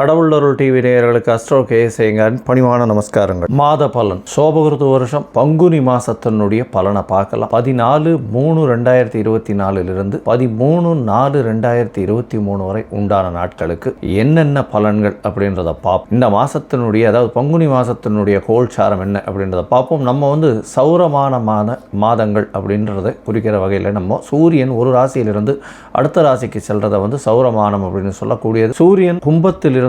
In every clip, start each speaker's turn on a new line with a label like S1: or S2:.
S1: கடவுளருள் TV நேயர்களுக்கு astro கேசேங்கன் பணிவான நமஸ்காரங்கள். மாத பலன். சோபகிருத்து வருஷம் பங்குனி மாசத்தினுடைய பலனை பார்க்கலாம். பதினாலு மூணு ரெண்டாயிரத்தி இருபத்தி நாலுலிருந்து பதிமூணு நாலு ரெண்டாயிரத்தி இருபத்தி மூணு வரை உண்டான நாட்களுக்கு என்னென்ன பலன்கள் அப்படின்றத பார்ப்போம் இந்த மாசத்தினுடைய அதாவது பங்குனி மாசத்தினுடைய கோல்சாரம் என்ன அப்படின்றத பார்ப்போம் நம்ம வந்து சௌரமான மாத மாதங்கள் அப்படின்றத குறிக்கிற வகையில் நம்ம சூரியன் ஒரு ராசியிலிருந்து அடுத்த ராசிக்கு செல்றதை வந்து சௌரமானம் அப்படின்னு சொல்லக்கூடியது. சூரியன் கும்பத்திலிருந்து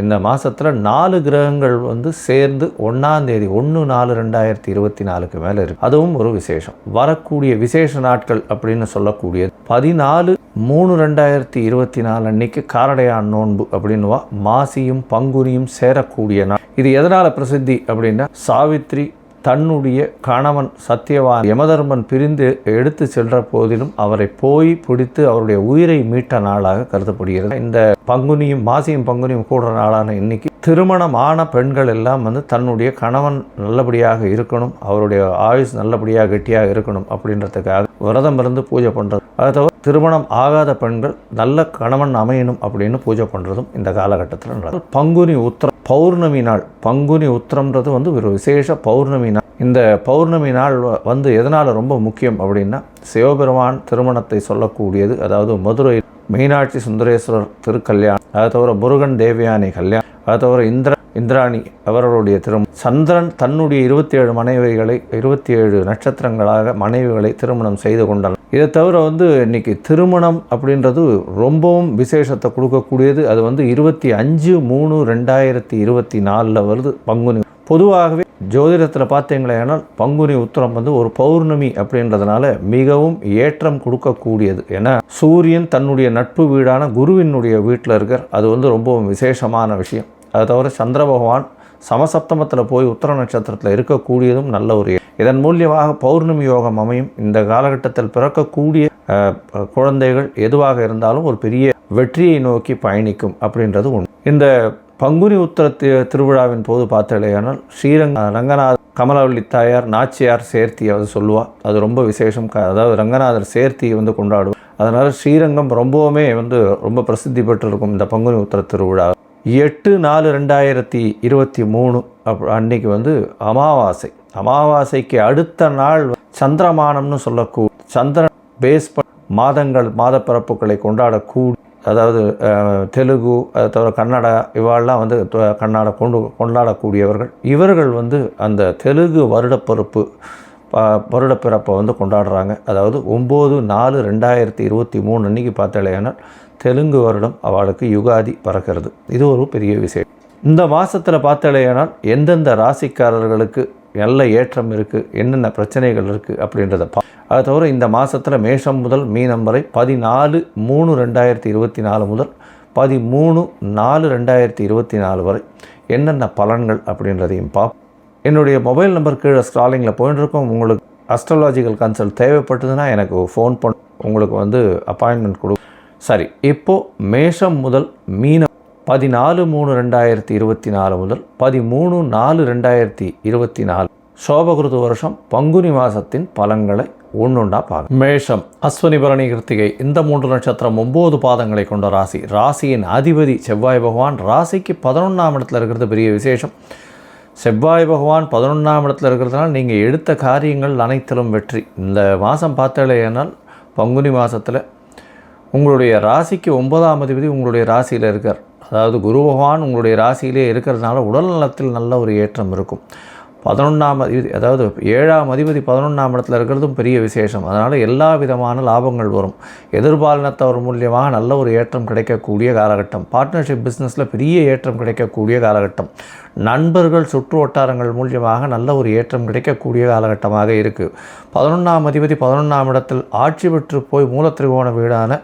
S1: இந்த மாதத்தில் நாலு கிரகங்கள் வந்து சேர்ந்து ஒன்றாந்தேதி ஒன்று நாலு ரெண்டாயிரத்தி இருபத்தி நாலுக்கு மேலே இருக்குது அதுவும் ஒரு விசேஷம். வரக்கூடிய விசேஷ நாட்கள் அப்படின்னு சொல்லக்கூடியது. பதினாலு மூணு ரெண்டாயிரத்தி இருபத்தி நாலு அன்னைக்கு காரடையான் நோன்பு அப்படின்னுவா. மாசியும் பங்குனியும் சேரக்கூடிய நாள். இது எதனால் பிரசித்தி அப்படின்னா சாவித்ரி தன்னுடைய கணவன் சத்தியவான் யமதர்மன் பிரிந்து எடுத்து சென்ற போதிலும் அவரை போய் பிடித்து அவருடைய உயிரை மீட்ட நாளாக கருதப்படுகிறது. இந்த பங்குனியும் மாசியும் பங்குனியும் கூடுற நாளான இன்னைக்கு திருமணமான பெண்கள் எல்லாம் வந்து தன்னுடைய கணவன் நல்லபடியாக இருக்கணும் அவருடைய ஆயுஸ் நல்லபடியாக கெட்டியாக இருக்கணும் அப்படின்றதுக்காக விரதம் இருந்து பூஜை பண்ணுறது அதை தவிர திருமணம் ஆகாத பெண்கள் நல்ல கணவன் அமையணும் அப்படின்னு பூஜை பண்ணுறதும் இந்த காலகட்டத்தில் நடக்கும் பங்குனி உத்திரம் பௌர்ணமி நாள் பங்குனி உத்திரம்ன்றது வந்து ஒரு விசேஷ பௌர்ணமி நாள். இந்த பௌர்ணமி நாள் வ- வந்து எதனால் ரொம்ப முக்கியம் அப்படின்னா சிவபெருமான் திருமணத்தை சொல்லக்கூடியது அதாவது மதுரை மீனாட்சி சுந்தரேஸ்வரர் திருக்கல்யாணம் அதை தவிர முருகன் தேவயானி கல்யாணம் அதை தவிர இந்திர இந்திராணி அவர்களுடைய திருமணம் சந்திரன் தன்னுடைய இருபத்தி ஏழு மனைவிகளை இருபத்தி ஏழு நட்சத்திரங்களாக மனைவிகளை திருமணம் செய்து கொண்டார் இதை தவிர வந்து இன்னைக்கு திருமணம் அப்படின்றது ரொம்பவும் விசேஷத்தை கொடுக்கக்கூடியது. அது வந்து இருபத்தி அஞ்சு மூணு ரெண்டாயிரத்தி இருபத்தி நாலில் வருது பங்குனி. பொதுவாகவே ஜோதிடத்தில் பார்த்தீங்களேனால் பங்குனி உத்தரம் வந்து ஒரு பௌர்ணமி அப்படின்றதுனால மிகவும் ஏற்றம் கொடுக்கக்கூடியது. ஏன்னா சூரியன் தன்னுடைய நட்பு வீடான குருவினுடைய வீட்டில் இருக்கிற அது வந்து ரொம்பவும் விசேஷமான விஷயம். அதை தவிர சந்திர பகவான் சமசப்தமத்தில் போய் உத்தர நட்சத்திரத்தில் இருக்கக்கூடியதும் நல்ல ஒரு இதன் மூலியமாக பௌர்ணமி யோகம் அமையும். இந்த காலகட்டத்தில் பிறக்கக்கூடிய குழந்தைகள் எதுவாக இருந்தாலும் ஒரு பெரிய வெற்றியை நோக்கி பயணிக்கும் அப்படின்றது உண்டு இந்த பங்குனி உத்திர திருவிழாவின் போது பார்த்தலையானால் ஸ்ரீரங்க ரங்கநாத கமலவள்ளி தாயார் நாச்சியார் சேர்த்தி அது சொல்லுவாள் அது ரொம்ப விசேஷம். அதாவது ரங்கநாதர் சேர்த்தியை வந்து கொண்டாடுவோம் அதனால் ஸ்ரீரங்கம் ரொம்பவுமே வந்து ரொம்ப பிரசித்தி பெற்றிருக்கும் இந்த பங்குனி உத்தர திருவிழா. எட்டு நாலு ரெண்டாயிரத்தி இருபத்தி மூணு அப் அன்னைக்கு வந்து அமாவாசை. அமாவாசைக்கு அடுத்த நாள் சந்திரமானம்னு சொல்லக்கூடிய சந்திரன் பேஸ் ப- மாதங்கள் மாதப்பிறப்புகளை கொண்டாடக்கூடி அதாவது தெலுங்கு அதை தவிர கன்னடா இவாளெல்லாம் வந்து த- கன்னடா கொண்டு கொண்டாடக்கூடியவர்கள். இவர்கள் வந்து அந்த தெலுங்கு வருடப்பிறப்பு வருடப்பிறப்பை வந்து கொண்டாடுறாங்க. அதாவது ஒம்பது நாலு ரெண்டாயிரத்தி இருபத்தி மூணு அன்னைக்கு பார்த்தாலேனால் தெலுங்கு வருடம் அவளுக்கு யுகாதி பறக்கிறது. இது ஒரு பெரிய விஷயம் இந்த மாதத்தில் பார்த்தாலேயானால் எந்தெந்த ராசிக்காரர்களுக்கு நல்ல ஏற்றம் இருக்குது என்னென்ன பிரச்சனைகள் இருக்குது அப்படின்றத பா அதை தவிர இந்த மாதத்தில் மேஷம் முதல் மீனம் வரை பதினாலு மூணு ரெண்டாயிரத்தி இருபத்தி நாலு முதல் பதிமூணு நாலு ரெண்டாயிரத்தி இருபத்தி நாலு வரை என்னென்ன பலன்கள் அப்படின்றதையும் பார்ப்போம். என்னுடைய மொபைல் நம்பர் கீழே ஸ்க்ராலிங்கில் போயின்னு இருக்கோம் உங்களுக்கு அஸ்ட்ராலாஜிக்கல் கன்சல்ட் தேவைப்பட்டதுன்னா எனக்கு ஃபோன் பண்ண உங்களுக்கு வந்து அப்பாயின்மெண்ட் கொடு. சரி இப்போது மேஷம் முதல் மீனம் பதினாலு மூணு ரெண்டாயிரத்தி இருபத்தி நாலு முதல் பதிமூணு நாலு ரெண்டாயிரத்தி இருபத்தி நாலு சோபகிருது வருஷம் பங்குனி மாதத்தின் பலன்களை ஒன்றுண்டா பார்க்க. மேஷம் அஸ்வனி பரணி கிருத்திகை இந்த மூன்று நட்சத்திரம் ஒம்பது பாதங்களை கொண்ட ராசி. ராசியின் அதிபதி செவ்வாய் பகவான். ராசிக்கு பதினொன்றாம் இடத்துல இருக்கிறது பெரிய விசேஷம். செவ்வாய் பகவான் பதினொன்றாம் இடத்துல இருக்கிறதுனால நீங்கள் எடுத்த காரியங்கள் அனைத்திலும் வெற்றி. இந்த மாதம் பார்த்தாலேனால் பங்குனி மாதத்தில் உங்களுடைய ராசிக்கு ஒன்பதாம் அதிபதி உங்களுடைய ராசியில் இருக்கார். அதாவது குரு பகவான் உங்களுடைய ராசியிலே இருக்கிறதுனால உடல் நலத்தில் நல்ல ஒரு ஏற்றம் இருக்கும். பதினொன்றாம் அதிபதி அதாவது ஏழாம் அதிபதி பதினொன்றாம் இடத்துல இருக்கிறதும் பெரிய விசேஷம். அதனால் எல்லா விதமான லாபங்கள் வரும். எதிர்பாலினத்தவர் மூலியமாக நல்ல ஒரு ஏற்றம் கிடைக்கக்கூடிய காலகட்டம். பார்ட்னர்ஷிப் பிஸ்னஸில் பெரிய ஏற்றம் கிடைக்கக்கூடிய காலகட்டம். நண்பர்கள் சுற்று வட்டாரங்கள் மூலியமாக நல்ல ஒரு ஏற்றம் கிடைக்கக்கூடிய காலகட்டமாக இருக்குது பதினொன்றாம் அதிபதி பதினொன்றாம் இடத்தில் ஆட்சி பெற்று போய் மூலத்திரிகோண வீடான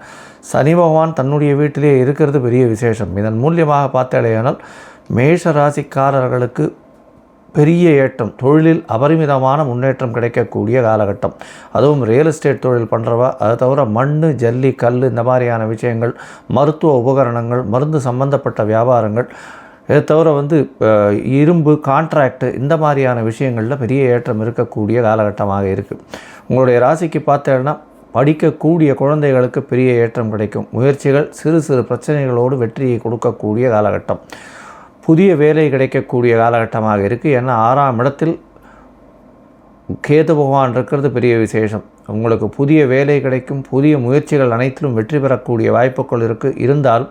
S1: சனி பகவான் தன்னுடைய வீட்டிலே இருக்கிறது பெரிய விசேஷம். இதன் மூலியமாக பார்த்தாலேயானால் மேஷ ராசிக்காரர்களுக்கு பெரிய ஏற்றம் தொழிலில் அபரிமிதமான முன்னேற்றம் கிடைக்கக்கூடிய காலகட்டம். அதுவும் ரியல் எஸ்டேட் தொழில் பண்ணுறவா அதை தவிர மண் ஜல்லி கல் இந்த மாதிரியான விஷயங்கள் மருத்துவ உபகரணங்கள் மருந்து சம்பந்தப்பட்ட வியாபாரங்கள் இதை தவிர வந்து இரும்பு கான்ட்ராக்ட் இந்த மாதிரியான விஷயங்களில் பெரிய ஏற்றம் இருக்கக்கூடிய காலகட்டமாக இருக்குது உங்களுடைய ராசிக்கு பார்த்தேன்னா படிக்கக்கூடிய குழந்தைகளுக்கு பெரிய ஏற்றம் கிடைக்கும். முயற்சிகள் சிறு சிறு பிரச்சனைகளோடு வெற்றியை கொடுக்கக்கூடிய காலகட்டம். புதிய வேலை கிடைக்கக்கூடிய காலகட்டமாக இருக்குது ஏன்னா ஆறாம் இடத்தில் கேது பகவான் இருக்கிறது பெரிய விசேஷம். உங்களுக்கு புதிய வேலை கிடைக்கும் புதிய முயற்சிகள் அனைத்திலும் வெற்றி பெறக்கூடிய வாய்ப்புகள் இருக்குது இருந்தால்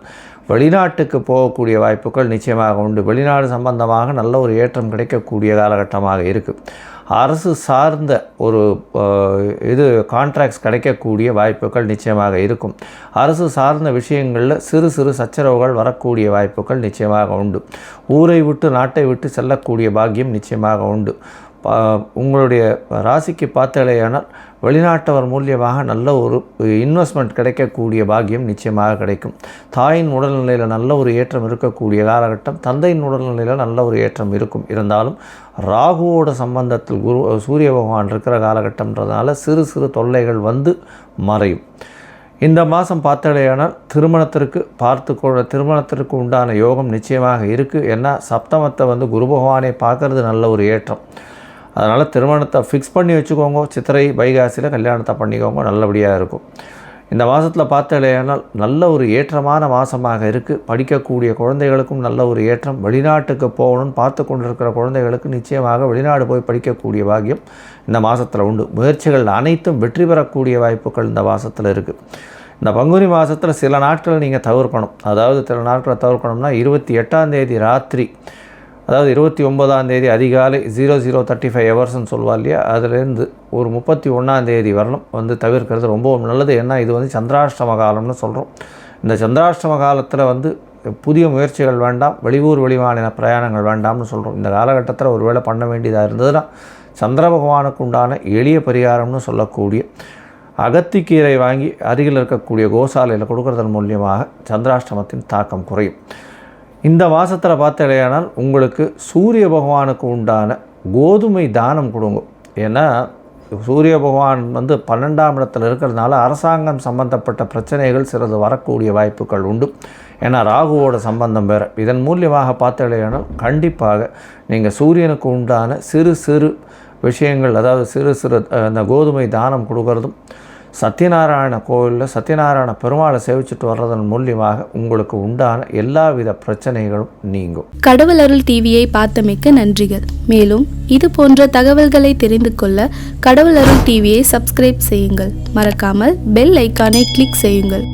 S1: வெளிநாட்டுக்கு போகக்கூடிய வாய்ப்புகள் நிச்சயமாக உண்டு. வெளிநாடு சம்பந்தமாக நல்ல ஒரு ஏற்றம் கிடைக்கக்கூடிய காலகட்டமாக இருக்குது அரசு சார்ந்த ஒரு இது கான்ட்ராக்ட்ஸ் கிடைக்கக்கூடிய வாய்ப்புகள் நிச்சயமாக இருக்கும். அரசு சார்ந்த விஷயங்களில் சிறு சிறு சச்சரவுகள் வரக்கூடிய வாய்ப்புகள் நிச்சயமாக உண்டு. ஊரை விட்டு நாட்டை விட்டு செல்லக்கூடிய பாக்கியம் நிச்சயமாக உண்டு. பா உங்களுடைய ராசிக்கு பார்த்தாலேயானால் வெளிநாட்டவர் மூலியமாக நல்ல ஒரு இன்வெஸ்ட்மெண்ட் கிடைக்கக்கூடிய பாக்கியம் நிச்சயமாக கிடைக்கும். தாயின் உடல்நிலையில் நல்ல ஒரு ஏற்றம் இருக்கக்கூடிய காலகட்டம் தந்தையின் உடல்நிலையில் நல்ல ஒரு ஏற்றம் இருக்கும். இருந்தாலும் ராகுவோட சம்பந்தத்தில் குரு சூரிய பகவான் இருக்கிற காலகட்டம்ன்றதுனால சிறு சிறு தொல்லைகள் வந்து மறையும். இந்த மாதம் பார்த்தாலேயானால் திருமணத்திற்கு பார்த்து கொள்ள திருமணத்திற்கு உண்டான யோகம் நிச்சயமாக இருக்குது ஏன்னா சப்தமத்தை வந்து குரு பகவானை பார்க்கறது நல்ல ஒரு ஏற்றம். அதனால் திருமணத்தை ஃபிக்ஸ் பண்ணி வச்சுக்கோங்க. சித்திரை வைகாசியில் கல்யாணத்தை பண்ணிக்கோங்க. நல்லபடியாக இருக்கும். இந்த மாதத்தில் பார்த்தாலேயானால் நல்ல ஒரு ஏற்றமான மாதமாக இருக்குது படிக்கக்கூடிய குழந்தைகளுக்கும் நல்ல ஒரு ஏற்றம். வெளிநாட்டுக்கு போகணும்னு பார்த்து கொண்டிருக்கிற குழந்தைகளுக்கு நிச்சயமாக வெளிநாடு போய் படிக்கக்கூடிய பாக்கியம் இந்த மாதத்தில் உண்டு. முயற்சிகள் அனைத்தும் வெற்றி பெறக்கூடிய வாய்ப்புகள் இந்த மாதத்தில் இருக்குது இந்த பங்குனி மாதத்தில் சில நாட்களை நீங்கள் தவிர்க்கணும். அதாவது சில நாட்களை தவிர்க்கணும்னா இருபத்தி எட்டாம் தேதி ராத்திரி அதாவது இருபத்தி ஒன்பதாம் தேதி அதிகாலை ஜீரோ ஜீரோ தேர்ட்டி ஃபைவ் ஹவர்ஸ்னு சொல்லுவா இல்லையா? அதுலேருந்து ஒரு முப்பத்தி ஒன்றாம் தேதி வரணும். வந்து தவிர்க்கிறது ரொம்ப நல்லது. ஏன்னா இது வந்து சந்திராஷ்டம காலம்னு சொல்கிறோம் இந்த சந்திராஷ்டம காலத்தில் வந்து புதிய முயற்சிகள் வேண்டாம். வெளியூர் வெளிமாநில பிரயாணங்கள் வேண்டாம்னு சொல்கிறோம் இந்த காலகட்டத்தில் ஒருவேளை பண்ண வேண்டியதாக இருந்ததுன்னா சந்திர பகவானுக்கு உண்டான எளிய பரிகாரம்னு சொல்லக்கூடிய அகத்திக்கீரை வாங்கி அருகில் இருக்கக்கூடிய கோசாலையில் கொடுக்கறதன் மூலியமாக சந்திராஷ்டமத்தின் தாக்கம் குறையும். இந்த மாதத்தில் பார்த்தலையானால் உங்களுக்கு சூரிய பகவானுக்கு உண்டான கோதுமை தானம் கொடுங்க. ஏன்னா சூரிய பகவான் வந்து பன்னெண்டாம் இடத்தில் இருக்கிறதுனால அரசாங்கம் சம்பந்தப்பட்ட பிரச்சனைகள் சிறிது வரக்கூடிய வாய்ப்புகள் உண்டு. ஏன்னா ராகுவோட சம்பந்தம் வேறு. இதன் மூலியமாக பார்த்தலையானால் கண்டிப்பாக நீங்கள் சூரியனுக்கு உண்டான சிறு சிறு விஷயங்கள் அதாவது சிறு சிறு அந்த கோதுமை தானம் கொடுக்கறதும் சத்யநாராயண கோவிலில் சத்யநாராயண பெருமாளை சேவிச்சுட்டு வர்றதன் மூலியமாக உங்களுக்கு உண்டான எல்லாவித பிரச்சனைகளும் நீங்கும்.
S2: கடவுள் அருள் டிவியை பார்த்தமைக்கு நன்றிகள். மேலும் இது போன்ற தகவல்களை தெரிந்து கொள்ள கடவுள் அருள் டிவியை சப்ஸ்கிரைப் செய்யுங்கள். மறக்காமல் பெல் ஐக்கானை கிளிக் செய்யுங்கள்.